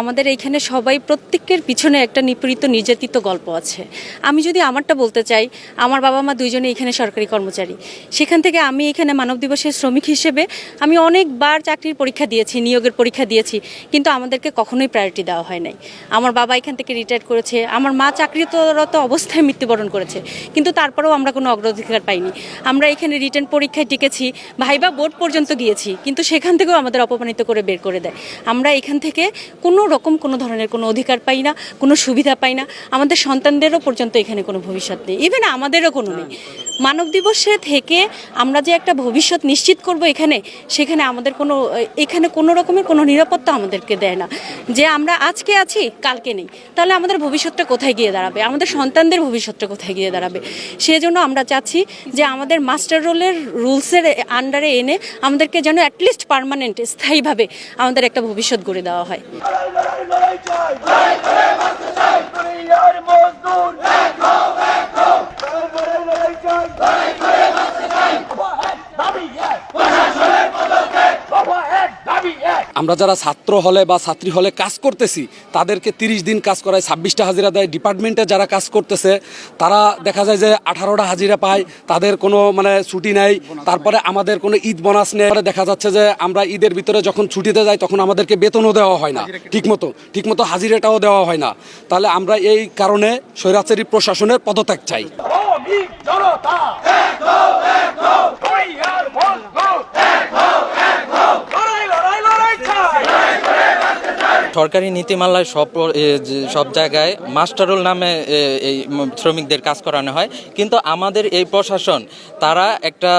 আমাদের এইখানে সবাই প্রত্যেকের পিছনে একটা নিপীড়িত, নির্যাতিত গল্প আছে। আমি যদি আমারটা বলতে চাই, আমার বাবা মা দুইজনে এখানে সরকারি কর্মচারী। সেখান থেকে আমি এখানে মানব দিবসের শ্রমিক হিসেবে আমি অনেকবার চাকরির পরীক্ষা দিয়েছি, নিয়োগের পরীক্ষা দিয়েছি, কিন্তু আমাদেরকে কখনোই প্রায়োরিটি দেওয়া হয় নাই। আমার বাবা এখান থেকে রিটায়ার করেছে, আমার মা চাকরিরত অবস্থায় মৃত্যুবরণ করেছে, কিন্তু তারপরেও আমরা কোনো অগ্রাধিকার পাইনি। আমরা এখানে রিটার্ন পরীক্ষায় টিকেছি, ভাইবা বোর্ড পর্যন্ত গিয়েছি, কিন্তু সেখান থেকেও আমাদের অপমানিত করে বের করে দেয়। আমরা এখান থেকে কোনো রকম কোনো ধরনের কোনো অধিকার পাই না, কোনো সুবিধা পাই না। আমাদের সন্তানদেরও পর্যন্ত এখানে কোনো ভবিষ্যৎ নেই। ইভেন আমাদেরও কোনো নেই। মানব দিবসে থেকে আমরা যে একটা ভবিষ্যৎ নিশ্চিত করব এখানে সেখানে আমাদের কোনো এখানে কোনো রকমের কোনো নিরাপত্তা আমাদেরকে দেয় না যে আমরা আজকে আছি কালকে নেই তাহলে আমাদের ভবিষ্যৎটা কোথায় গিয়ে দাঁড়াবে আমাদের সন্তানদের ভবিষ্যৎটা কোথায় গিয়ে দাঁড়াবে সেজন্য আমরা চাচ্ছি যে আমাদের মাস্টার রোলের রুলসের আন্ডারে এনে আমাদেরকে যেন অ্যাটলিস্ট পার্মানেন্ট স্থায়ীভাবে আমাদের একটা ভবিষ্যৎ গড়ে দেওয়া হয় দুনিয়ার মজদুর লড়াই করে বাঁচতে চাই বাবা এক দাবি এক বাবা এক দাবি এক আমরা যারা ছাত্র হলে বা ছাত্রী হলে কাজ করতেছি তাদেরকে তিরিশ দিন কাজ করায় ছাব্বিশটা হাজিরা দেয়। ডিপার্টমেন্টে যারা কাজ করতেছে তারা দেখা যায় যে আঠারোটা হাজিরা পায় তাদের কোনো মানে ছুটি নেই। তারপরে আমাদের কোনো ঈদ বোনাস নেই। পরে দেখা যাচ্ছে যে আমরা ঈদের ভিতরে যখন ছুটিতে যাই তখন আমাদেরকে বেতনও দেওয়া হয় না। ঠিকমতো ঠিকমতো হাজিরাটাও দেওয়া হয় না। তাহলে আমরা এই কারণে স্বৈরাচারী প্রশাসনের পদত্যাগ চাই। জনতা সরকারি নীতিমালায় সব সব জায়গায় মাস্টারুল নামে এই শ্রমিকদের কাজ করানো হয় কিন্তু আমাদের এই প্রশাসন তারা একটা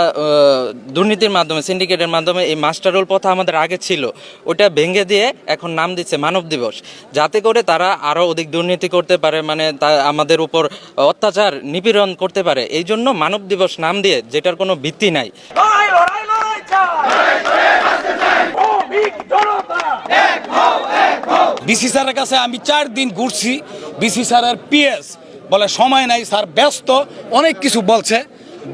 দুর্নীতির মাধ্যমে সিন্ডিকেটের মাধ্যমে এই মাস্টারুল প্রথা আমাদের আগে ছিল ওটা ভেঙে দিয়ে এখন নাম দিচ্ছে মানব দিবস যাতে করে তারা আরও অধিক দুর্নীতি করতে পারে মানে তা আমাদের উপর অত্যাচার নিপীড়ন করতে পারে এই জন্য মানব দিবস নাম দিয়ে যেটার কোনো ভিত্তি নাই বিসি স্যারের কাছে আমি চার দিন ঘুরছি। বিসি স্যারের পিএস বলে, সময় নাই, স্যার ব্যস্ত। অনেক কিছু বলছে।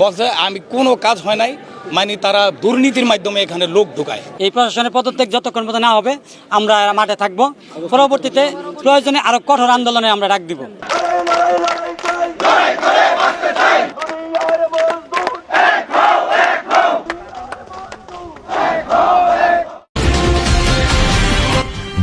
বলছে, আমি কোনো কাজ হয় নাই। মানে তারা দুর্নীতির মাধ্যমে এখানে লোক ঢুকায়। এই প্রশাসনের পদত্যাগ যতক্ষণ পর্যন্ত না হবে, আমরা মাঠে থাকব। পরবর্তীতে প্রয়োজনে আরও কঠোর আন্দোলনে আমরা ডাক দিব।